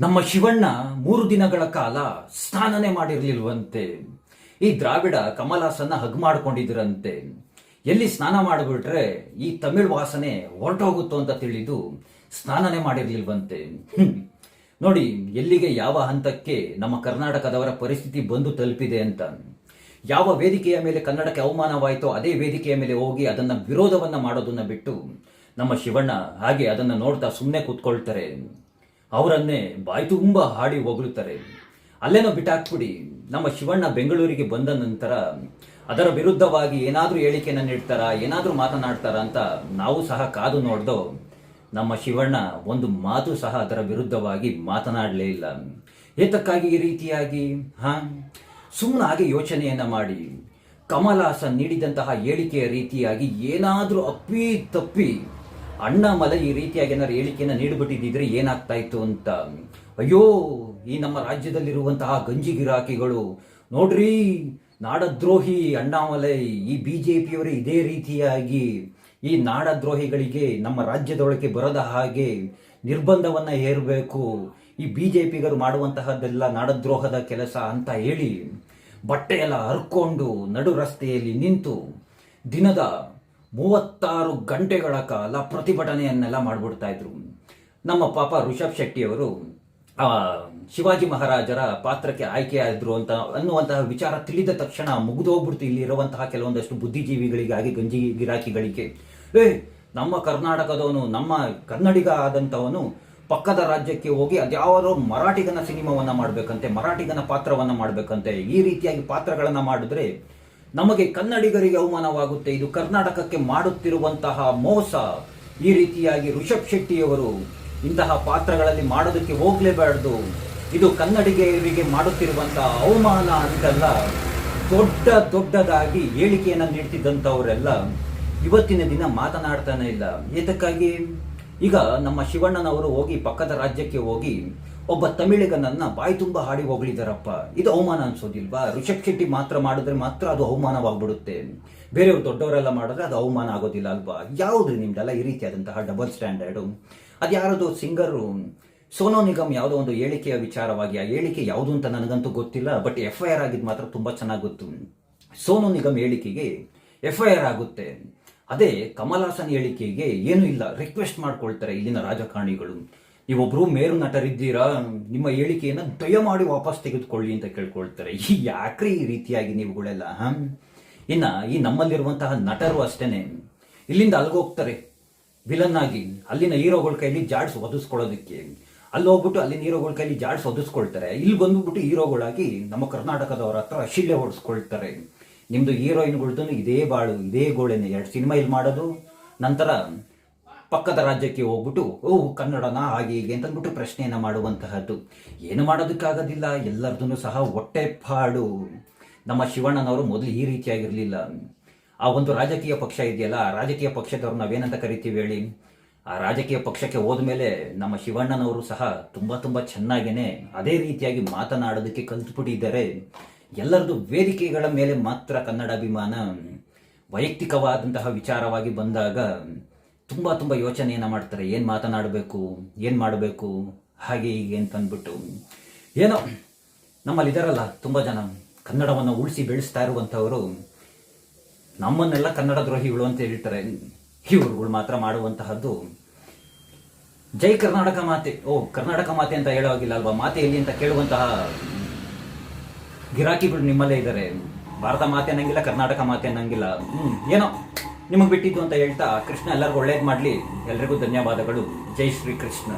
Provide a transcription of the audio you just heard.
ನಮ್ಮ ಶಿವಣ್ಣ ಮೂರು ದಿನಗಳ ಕಾಲ ಸ್ನಾನನೆ ಮಾಡಿರಲಿಲ್ವಂತೆ. ಈ ದ್ರಾವಿಡ ಕಮಲಾಸನ್ನ ಹಗ್ ಮಾಡ್ಕೊಂಡಿದ್ರಂತೆ. ಎಲ್ಲಿ ಸ್ನಾನ ಮಾಡಿಬಿಟ್ರೆ ಈ ತಮಿಳ್ ವಾಸನೆ ಹೊರಟೋಗುತ್ತೋ ಅಂತ ತಿಳಿದು ಸ್ನಾನನೆ ಮಾಡಿರ್ಲಿಲ್ವಂತೆ. ನೋಡಿ, ಎಲ್ಲಿಗೆ ಯಾವ ಹಂತಕ್ಕೆ ನಮ್ಮ ಕರ್ನಾಟಕದವರ ಪರಿಸ್ಥಿತಿ ಬಂದು ತಲುಪಿದೆ ಅಂತ. ಯಾವ ವೇದಿಕೆಯ ಮೇಲೆ ಕನ್ನಡಕ್ಕೆ ಅವಮಾನವಾಯಿತೋ ಅದೇ ವೇದಿಕೆಯ ಮೇಲೆ ಹೋಗಿ ಅದನ್ನ ವಿರೋಧವನ್ನ ಮಾಡೋದನ್ನ ಬಿಟ್ಟು ನಮ್ಮ ಶಿವಣ್ಣ ಹಾಗೆ ಅದನ್ನ ನೋಡ್ತಾ ಸುಮ್ಮನೆ ಕೂತ್ಕೊಳ್ತಾರೆ. ಅವರನ್ನೇ ಬಾಯಿ ತುಂಬ ಹಾಡಿ ಹೊಗಳುತ್ತಾರೆ. ಅಲ್ಲೇನೋ ಬಿಟ್ಟಾಕ್ಬಿಡಿ, ನಮ್ಮ ಶಿವಣ್ಣ ಬೆಂಗಳೂರಿಗೆ ಬಂದ ನಂತರ ಅದರ ವಿರುದ್ಧವಾಗಿ ಏನಾದರೂ ಹೇಳಿಕೆಯನ್ನು ನೀಡ್ತಾರಾ, ಏನಾದರೂ ಮಾತನಾಡ್ತಾರ ಅಂತ ನಾವು ಸಹ ಕಾದು ನೋಡ್ದೋ ನಮ್ಮ ಶಿವಣ್ಣ ಒಂದು ಮಾತು ಸಹ ಅದರ ವಿರುದ್ಧವಾಗಿ ಮಾತನಾಡಲೇ ಇಲ್ಲ. ಏತಕ್ಕಾಗಿ ಈ ರೀತಿಯಾಗಿ? ಹಾ? ಸುಮ್ಮನಾಗಿ ಯೋಚನೆಯನ್ನ ಮಾಡಿ. ಕಮಲಾಸನ್ ನೀಡಿದಂತಹ ಹೇಳಿಕೆಯ ರೀತಿಯಾಗಿ ಏನಾದರೂ ಅಪ್ಪಿ ತಪ್ಪಿ ಅಣ್ಣಾಮಲೈ ಈ ರೀತಿಯಾಗಿ ಏನಾದ್ರು ಹೇಳಿಕೆಯನ್ನು ನೀಡಿಬಿಟ್ಟಿದ್ದಿದ್ರೆ ಏನಾಗ್ತಾ ಇತ್ತು ಅಂತ. ಅಯ್ಯೋ, ಈ ನಮ್ಮ ರಾಜ್ಯದಲ್ಲಿರುವಂತಹ ಗಂಜಿ ಗಿರಾಕಿಗಳು. ನೋಡ್ರಿ, ನಾಡದ್ರೋಹಿ ಅಣ್ಣಾಮಲೈ ಈ ಬಿ ಜೆ ಪಿಯವರೇ ಇದೇ ರೀತಿಯಾಗಿ ಈ ನಾಡದ್ರೋಹಿಗಳಿಗೆ ನಮ್ಮ ರಾಜ್ಯದೊಳಗೆ ಬರದ ಹಾಗೆ ನಿರ್ಬಂಧವನ್ನ ಹೇರಬೇಕು. ಈ ಬಿ ಜೆ ಪಿಗರು ಮಾಡುವಂತಹದ್ದೆಲ್ಲ ನಾಡದ್ರೋಹದ ಕೆಲಸ ಅಂತ ಹೇಳಿ ಬಟ್ಟೆಯೆಲ್ಲ ಹರ್ಕೊಂಡು ನಡು ರಸ್ತೆಯಲ್ಲಿ ನಿಂತು ದಿನದ ಮೂವತ್ತಾರು ಗಂಟೆಗಳ ಕಾಲ ಪ್ರತಿಭಟನೆಯನ್ನೆಲ್ಲ ಮಾಡಿಬಿಡ್ತಾ ಇದ್ರು. ನಮ್ಮ ಪಾಪ ಋಷಭ್ ಶೆಟ್ಟಿಯವರು ಶಿವಾಜಿ ಮಹಾರಾಜರ ಪಾತ್ರಕ್ಕೆ ಆಯ್ಕೆಯಾದ್ರು ಅಂತ ಅನ್ನುವಂತಹ ವಿಚಾರ ತಿಳಿದ ತಕ್ಷಣ ಮುಗಿದೋಗ್ಬಿಡ್ತು ಇಲ್ಲಿ ಇರುವಂತಹ ಕೆಲವೊಂದಷ್ಟು ಬುದ್ಧಿಜೀವಿಗಳಿಗಾಗಿ ಗಂಜಿ ಗಿರಾಕಿಗಳಿಗೆ. ಏ, ನಮ್ಮ ಕರ್ನಾಟಕದವನು, ನಮ್ಮ ಕನ್ನಡಿಗ ಆದಂಥವನು ಪಕ್ಕದ ರಾಜ್ಯಕ್ಕೆ ಹೋಗಿ ಅದ್ಯಾವುದೋ ಮರಾಠಿಗನ ಸಿನಿಮಾವನ್ನ ಮಾಡಬೇಕಂತೆ, ಮರಾಠಿಗನ ಪಾತ್ರವನ್ನ ಮಾಡಬೇಕಂತೆ. ಈ ರೀತಿಯಾಗಿ ಪಾತ್ರಗಳನ್ನ ಮಾಡಿದ್ರೆ ನಮಗೆ ಕನ್ನಡಿಗರಿಗೆ ಅವಮಾನವಾಗುತ್ತೆ. ಇದು ಕರ್ನಾಟಕಕ್ಕೆ ಮಾಡುತ್ತಿರುವಂತಹ ಮೋಸ. ಈ ರೀತಿಯಾಗಿ ಋಷಭ್ ಶೆಟ್ಟಿಯವರು ಇಂತಹ ಪಾತ್ರಗಳಲ್ಲಿ ಮಾಡೋದಕ್ಕೆ ಹೋಗ್ಲೇಬಾರ್ದು. ಇದು ಕನ್ನಡಿಗರಿಗೆ ಮಾಡುತ್ತಿರುವಂತಹ ಅವಮಾನ ಅಂತೆಲ್ಲ, ದೊಡ್ಡ ದೊಡ್ಡದಾಗಿ ಹೇಳಿಕೆಯನ್ನು ನೀಡ್ತಿದ್ದಂಥವರೆಲ್ಲ ಇವತ್ತಿನ ದಿನ ಮಾತನಾಡ್ತಾನೆ ಇಲ್ಲ. ಏತಕ್ಕಾಗಿ? ಈಗ ನಮ್ಮ ಶಿವಣ್ಣನವರು ಹೋಗಿ ಪಕ್ಕದ ರಾಜ್ಯಕ್ಕೆ ಹೋಗಿ ಒಬ್ಬ ತಮಿಳಿಗನನ್ನ ಬಾಯಿ ತುಂಬ ಹಾಡಿ ಹೋಗ್ಲಿದಾರಪ್ಪ ಇದು ಅವಮಾನ ಅನ್ಸೋದಿಲ್ವಾ? ಋಷಭ್ ಶೆಟ್ಟಿ ಮಾತ್ರ ಮಾಡಿದ್ರೆ ಮಾತ್ರ ಅದು ಅವಮಾನವಾಗ್ಬಿಡುತ್ತೆ. ಬೇರೆಯವ್ರು ದೊಡ್ಡವರೆಲ್ಲ ಮಾಡಿದ್ರೆ ಅದು ಅವಮಾನ ಆಗೋದಿಲ್ಲ ಅಲ್ವಾ? ಯಾವುದು ನಿಮ್ದೆಲ್ಲ ಈ ರೀತಿಯಾದಂತಹ ಡಬಲ್ ಸ್ಟ್ಯಾಂಡರ್ಡು ಅದು ಯಾರದು ಸಿಂಗರು, ಸೋನೋ ನಿಗಮ್ ಯಾವುದೋ ಒಂದು ಹೇಳಿಕೆಯ ವಿಚಾರವಾಗಿ, ಆ ಹೇಳಿಕೆ ಯಾವುದು ಅಂತ ನನಗಂತೂ ಗೊತ್ತಿಲ್ಲ ಬಟ್ ಎಫ್ ಐ ಆರ್ ಆಗಿದ್ದು ಮಾತ್ರ ತುಂಬಾ ಚೆನ್ನಾಗಿ ಗೊತ್ತು. ಸೋನು ನಿಗಮ್ ಹೇಳಿಕೆಗೆ ಎಫ್ ಐ ಆರ್ ಆಗುತ್ತೆ. ಅದೇ ಕಮಲಾಸನ್ ಹೇಳಿಕೆಗೆ ಏನೂ ಇಲ್ಲ. ರಿಕ್ವೆಸ್ಟ್ ಮಾಡ್ಕೊಳ್ತಾರೆ ಇಲ್ಲಿನ ರಾಜಕಾರಣಿಗಳು. ನೀವೊಬ್ರು ಮೇರು ನಟರಿದ್ದೀರಾ? ನಿಮ್ಮ ಹೇಳಿಕೆಯನ್ನು ದಯಮಾಡಿ ವಾಪಸ್ ತೆಗೆದುಕೊಳ್ಳಿ ಅಂತ ಕೇಳ್ಕೊಳ್ತಾರೆ. ಈ ಯಾಕ್ರಿ ಈ ರೀತಿಯಾಗಿ ನೀವುಗಳೆಲ್ಲ, ಹ? ಇನ್ನ ಈ ನಮ್ಮಲ್ಲಿರುವಂತಹ ನಟರು ಅಷ್ಟೇನೆ. ಇಲ್ಲಿಂದ ಅಲ್ಗೋಗ್ತಾರೆ. ವಿಲನ್ ಆಗಿ ಅಲ್ಲಿನ ಹೀರೋಗಳ ಕೈಲಿ ಜಾಡ್ಸ್ ಒದಿಸ್ಕೊಳ್ಳೋದಕ್ಕೆ. ಅಲ್ಲಿ ಹೋಗ್ಬಿಟ್ಟು ಅಲ್ಲಿನ ಹೀರೋಗಳ ಕೈಲಿ ಜಾಡ್ಸ್ ಒದಿಸ್ಕೊಳ್ತಾರೆ. ಇಲ್ಲಿ ಬಂದ್ಬಿಟ್ಟು ಹೀರೋಗಳಾಗಿ ನಮ್ಮ ಕರ್ನಾಟಕದವರ ಹತ್ರ ಶಿಲ್ಲೆ ಹೊಡಿಸ್ಕೊಳ್ತಾರೆ. ನಿಮ್ಮದು ಹೀರೋಯಿನ್ಗಳ್ದು ಇದೇ ಬಾಳು, ಇದೇ ಗೋಳೆನೆ. ಎರಡು ಸಿನಿಮಾ ಇಲ್ಲಿ ಮಾಡೋದು. ನಂತರ ಪಕ್ಕದ ರಾಜ್ಯಕ್ಕೆ ಹೋಗ್ಬಿಟ್ಟು, ಓ, ಕನ್ನಡನ ಹಾಗೆ ಹೀಗೆ ಅಂತಂದ್ಬಿಟ್ಟು ಪ್ರಶ್ನೆಯನ್ನು ಮಾಡುವಂತಹದ್ದು. ಏನು ಮಾಡೋದಕ್ಕಾಗೋದಿಲ್ಲ ಎಲ್ಲರದನ್ನು ಸಹ ಹೊಟ್ಟೆ ಪಾಡು. ನಮ್ಮ ಶಿವಣ್ಣನವರು ಮೊದಲು ಈ ರೀತಿಯಾಗಿರಲಿಲ್ಲ. ಆ ಒಂದು ರಾಜಕೀಯ ಪಕ್ಷ ಇದೆಯಲ್ಲ, ಆ ರಾಜಕೀಯ ಪಕ್ಷದವ್ರು ನಾವೇನಂತ ಕರಿತೀವಿ ಹೇಳಿ? ಆ ರಾಜಕೀಯ ಪಕ್ಷಕ್ಕೆ ಹೋದ ಮೇಲೆ ನಮ್ಮ ಶಿವಣ್ಣನವರು ಸಹ ತುಂಬ ತುಂಬ ಚೆನ್ನಾಗೇನೆ ಅದೇ ರೀತಿಯಾಗಿ ಮಾತನಾಡೋದಕ್ಕೆ ಕಲ್ತುಬಿಟ್ಟಿದ್ದಾರೆ. ಎಲ್ಲರದು ವೇದಿಕೆಗಳ ಮೇಲೆ ಮಾತ್ರ ಕನ್ನಡ ಅಭಿಮಾನ ವೈಯಕ್ತಿಕವಾದಂತಹ ವಿಚಾರವಾಗಿ ಬಂದಾಗ ತುಂಬಾ ತುಂಬ ಯೋಚನೆಯನ್ನು ಮಾಡ್ತಾರೆ. ಏನು ಮಾತನಾಡಬೇಕು? ಏನು ಮಾಡಬೇಕು? ಹಾಗೆ ಹೀಗೆ ಅಂತ ಅಂದ್ಬಿಟ್ಟು ಏನೋ ನಮ್ಮಲ್ಲಿ ಇದಾರಲ್ಲ ತುಂಬ ಜನ ಕನ್ನಡವನ್ನು ಉಳಿಸಿ ಬೆಳೆಸ್ತಾ ಇರುವಂಥವರು ನಮ್ಮನ್ನೆಲ್ಲ ಕನ್ನಡ ದ್ರೋಹಿಗಳು ಅಂತ ಹೇಳ್ತಾರೆ. ಇವರುಗಳು ಮಾತ್ರ ಮಾಡುವಂತಹದ್ದು. ಜೈ ಕರ್ನಾಟಕ ಮಾತೆ. ಓ, ಕರ್ನಾಟಕ ಮಾತೆ ಅಂತ ಹೇಳೋಗಿಲ್ಲ ಅಲ್ವಾ? ಮಾತೆ ಎಲ್ಲಿ ಅಂತ ಕೇಳುವಂತಹ ಗಿರಾಕಿಗಳು ನಿಮ್ಮಲ್ಲೇ ಇದ್ದಾರೆ. ಭಾರತ ಮಾತೆ ಅನ್ನಂಗಿಲ್ಲ, ಕರ್ನಾಟಕ ಮಾತೆ ಅನ್ನಂಗಿಲ್ಲ. ಹ್ಞೂ ಏನೋ ನಿಮಗೆ ಬಿಟ್ಟಿದ್ದು ಅಂತ ಹೇಳ್ತಾ ಕೃಷ್ಣ ಎಲ್ಲರಿಗೂ ಒಳ್ಳೇದು ಮಾಡಲಿ. ಎಲ್ರಿಗೂ ಧನ್ಯವಾದಗಳು. ಜೈ ಶ್ರೀ ಕೃಷ್ಣ